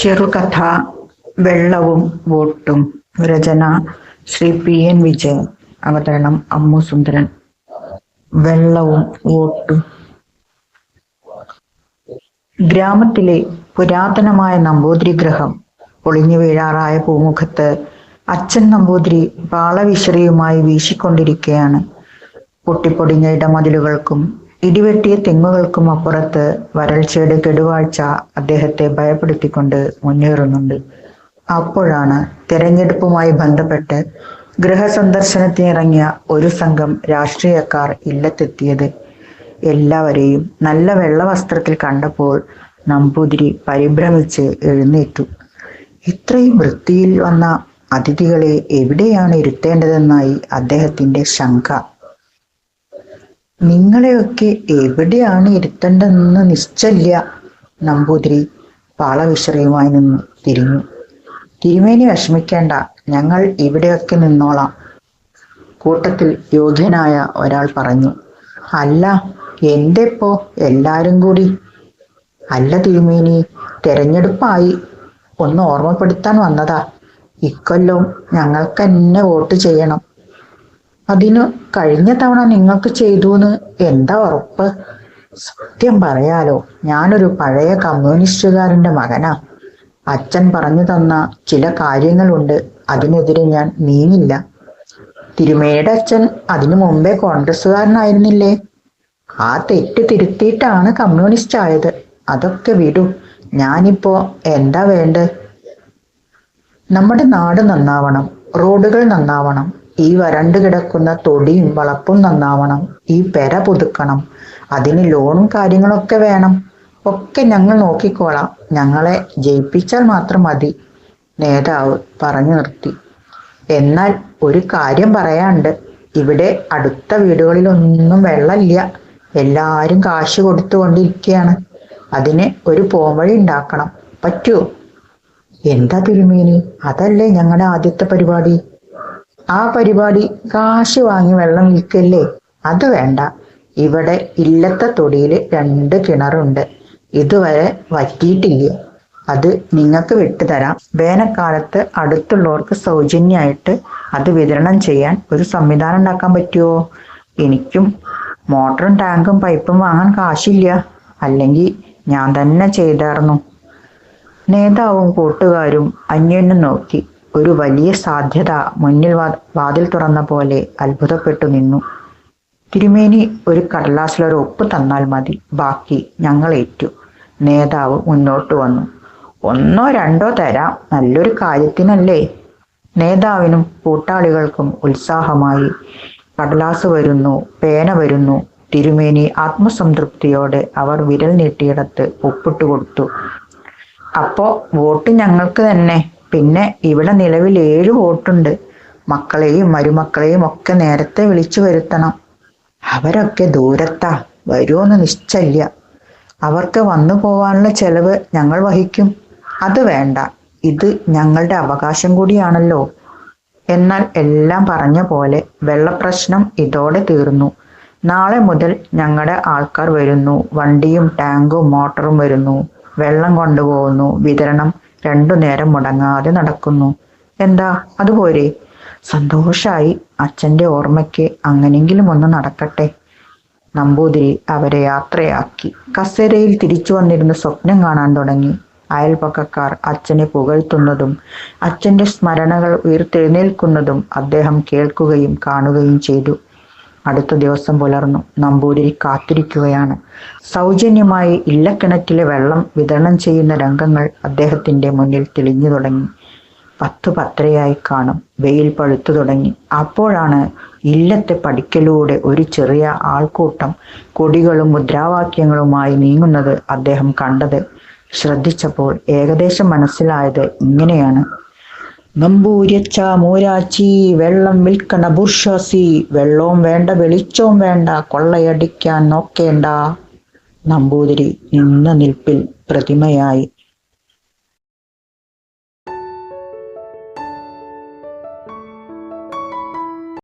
ചെറുകഥ വെള്ളവും വോട്ടും രചന ശ്രീ പി എൻ വിജയൻ അവതരണം അമ്മു സുന്ദരൻ. വെള്ളവും വോട്ടും. ഗ്രാമത്തിലെ പുരാതനമായ നമ്പൂതിരി ഗ്രഹം പൊളിഞ്ഞു വീഴാറായ പൂമുഖത്ത് അച്ഛൻ നമ്പൂതിരി പാളവിശറിയുമായി വീശിക്കൊണ്ടിരിക്കുകയാണ് പൊട്ടിപ്പൊടിഞ്ഞ ഇടമതിലുകൾക്കും ഇടിവെട്ടിയ തെങ്ങുകൾക്കും അപ്പുറത്ത് വരൾച്ചയുടെ കെടുവാഴ്ച അദ്ദേഹത്തെ ഭയപ്പെടുത്തിക്കൊണ്ട് മുന്നേറുന്നുണ്ട്. അപ്പോഴാണ് തെരഞ്ഞെടുപ്പുമായി ബന്ധപ്പെട്ട് ഗൃഹസന്ദർശനത്തിനിറങ്ങിയ ഒരു സംഘം രാഷ്ട്രീയക്കാർ ഇല്ലത്തെത്തിയത്. എല്ലാവരെയും നല്ല വെള്ള വസ്ത്രത്തിൽ കണ്ടപ്പോൾ നമ്പൂതിരി പരിഭ്രമിച്ച് എഴുന്നേറ്റു. ഇത്രയും വൃത്തിയിൽ വന്ന അതിഥികളെ എവിടെയാണ് ഇരുത്തേണ്ടതെന്നായി അദ്ദേഹത്തിന്റെ ശങ്ക. നിങ്ങളെയൊക്കെ എവിടെയാണ് ഇരുത്തേണ്ടതെന്ന് നിശ്ചല്യ. നമ്പൂതിരി പാളവിശ്രയുമായി നിന്ന് തിരിഞ്ഞു. തിരുമേനി വിഷമിക്കേണ്ട ഞങ്ങൾ ഇവിടെയൊക്കെ നിന്നോളാം. കൂട്ടത്തിൽ യോഗ്യനായ ഒരാൾ പറഞ്ഞു അല്ല എന്റെ ഇപ്പോ എല്ലാരും കൂടി. അല്ല തിരുമേനി തെരഞ്ഞെടുപ്പായി. ഒന്ന് ഓർമ്മപ്പെടുത്താൻ വന്നതാ. ഇക്കൊല്ലവും ഞങ്ങൾക്ക് തന്നെ വോട്ട് ചെയ്യണം. അതിന് കഴിഞ്ഞ തവണ നിങ്ങൾക്ക് ചെയ്തു എന്ന് എന്താ ഉറപ്പ്? സത്യം പറയാലോ ഞാനൊരു പഴയ കമ്മ്യൂണിസ്റ്റുകാരന്റെ മകനാ. അച്ഛൻ പറഞ്ഞു തന്ന ചില കാര്യങ്ങളുണ്ട് അതിനെതിരെ ഞാൻ നീങ്ങില്ല. തിരുമേയുടെ അച്ഛൻ അതിനു മുമ്പേ കോൺഗ്രസ്സുകാരനായിരുന്നില്ലേ? ആ തെറ്റ് തിരുത്തിയിട്ടാണ് കമ്മ്യൂണിസ്റ്റ് ആയത് അതൊക്കെ വിടൂ. ഞാനിപ്പോ എന്താ വേണ്ടത് നമ്മുടെ നാട് നന്നാവണം റോഡുകൾ നന്നാവണം ഈ വരണ്ടു കിടക്കുന്ന തൊടിയും വളപ്പും നന്നാവണം. ഈ പെര പുതുക്കണം. അതിന് ലോണും കാര്യങ്ങളൊക്കെ വേണം. ഒക്കെ ഞങ്ങൾ നോക്കിക്കോളാം. ഞങ്ങളെ ജയിപ്പിച്ചാൽ മാത്രം മതി. നേതാവ് പറഞ്ഞു നിർത്തി. എന്നാൽ ഒരു കാര്യം പറയാണ്ട് ഇവിടെ അടുത്ത വീടുകളിലൊന്നും വെള്ളമില്ല. എല്ലാരും കാശ് കൊടുത്തുകൊണ്ടിരിക്കുകയാണ്. അതിന് ഒരു പോംവഴി ഉണ്ടാക്കണം. പറ്റുമോ എന്താ തിരുമേനി? അതല്ലേ ഞങ്ങളുടെ ആദ്യത്തെ പരിപാടി. ആ പരിപാടി കാശ് വാങ്ങി വെള്ളം വിൽക്കല്ലേ? അത് വേണ്ട. ഇവിടെ ഇല്ലത്തെ തൊടിയിൽ രണ്ട് കിണറുണ്ട്. ഇതുവരെ വറ്റിയിട്ടില്ല. അത് നിങ്ങൾക്ക് വിട്ടുതരാം വേനൽക്കാലത്ത് അടുത്തുള്ളവർക്ക് സൗജന്യമായിട്ട് അത് വിതരണം ചെയ്യാൻ ഒരു സംവിധാനം ഉണ്ടാക്കാൻ പറ്റുമോ? എനിക്കും മോട്ടറും ടാങ്കും പൈപ്പും വാങ്ങാൻ കാശില്ല. അല്ലെങ്കിൽ ഞാൻ തന്നെ ചെയ്തായിരുന്നു നേതാവും കൂട്ടുകാരും അന്യോന്യം നോക്കി. ഒരു വലിയ സാധ്യത മുന്നിൽ വാതിൽ തുറന്ന പോലെ അത്ഭുതപ്പെട്ടു നിന്നു. തിരുമേനി ഒരു കടലാസിലൊരു ഒപ്പ് തന്നാൽ മതി. ബാക്കി ഞങ്ങൾ ഏറ്റു. നേതാവ് മുന്നോട്ട് വന്നു. ഒന്നോ രണ്ടോ തരാം. നല്ലൊരു കാര്യത്തിനല്ലേ? നേതാവിനും കൂട്ടാളികൾക്കും ഉത്സാഹമായി. കടലാസ് വരുന്നു പേന വരുന്നു. തിരുമേനി ആത്മസംതൃപ്തിയോടെ അവർ വിരൽ നീട്ടിയിടത്ത് ഒപ്പിട്ട് കൊടുത്തു അപ്പോ വോട്ട് ഞങ്ങൾക്ക് തന്നെ. പിന്നെ ഇവിടെ നിലവിൽ ഏഴ് വോട്ടുണ്ട്. മക്കളെയും മരുമക്കളെയും ഒക്കെ നേരത്തെ വിളിച്ചു വരുത്തണം. അവരൊക്കെ ദൂരത്താ. വരുമെന്ന് നിശ്ചല്യ അവർക്ക് വന്നു പോവാനുള്ള ചെലവ് ഞങ്ങൾ വഹിക്കും. അത് വേണ്ട. ഇത് ഞങ്ങളുടെ അവകാശം കൂടിയാണല്ലോ. എന്നാൽ എല്ലാം പറഞ്ഞ പോലെ വെള്ളപ്രശ്നം ഇതോടെ തീർന്നു. നാളെ മുതൽ ഞങ്ങളുടെ ആൾക്കാർ വരുന്നു. വണ്ടിയും ടാങ്കും മോട്ടറും വരുന്നു. വെള്ളം കൊണ്ടുപോകുന്നു. വിതരണം രണ്ടു നേരം മുടങ്ങാതെ നടക്കുന്നു. എന്താ? അതുപോരെ സന്തോഷായി അച്ഛന്റെ ഓർമ്മയ്ക്ക് അങ്ങനെങ്കിലും ഒന്ന് നടക്കട്ടെ. നമ്പൂതിരി അവരെ യാത്രയാക്കി. കസേരയിൽ തിരിച്ചു വന്നിരുന്ന് സ്വപ്നം കാണാൻ തുടങ്ങി. അയൽപക്കക്കാർ അച്ഛനെ പുകഴ്ത്തുന്നതും അച്ഛന്റെ സ്മരണകൾ ഉയർത്തെഴുന്നേൽക്കുന്നതും അദ്ദേഹം കേൾക്കുകയും കാണുകയും ചെയ്തു. അടുത്ത ദിവസം പുലർന്നു. നമ്പൂതിരി കാത്തിരിക്കുകയാണ്. സൗജന്യമായി ഇല്ലക്കിണറ്റിലെ വെള്ളം വിതരണം ചെയ്യുന്ന രംഗങ്ങൾ അദ്ദേഹത്തിന്റെ മുന്നിൽ തെളിഞ്ഞു തുടങ്ങി. പത്ത് പത്രയായി കാണും. വെയിൽ പഴുത്തു തുടങ്ങി. അപ്പോഴാണ് ഇല്ലത്തെ പടിക്കലൂടെ ഒരു ചെറിയ ആൾക്കൂട്ടം കൊടികളും മുദ്രാവാക്യങ്ങളുമായി നീങ്ങുന്നത് അദ്ദേഹം കണ്ടത്. ശ്രദ്ധിച്ചപ്പോൾ ഏകദേശം മനസ്സിലായത് ഇങ്ങനെയാണ്. നമ്പൂര്യച്ച മൂരാച്ചി വെള്ളം വിൽക്കണ ബുർഷാസി വെള്ളവും വേണ്ട വെളിച്ചവും വേണ്ട കൊള്ളയടിക്കാൻ നോക്കേണ്ട. നമ്പൂതിരി നിന്ന നിൽപ്പിൽ പ്രതിമയായി.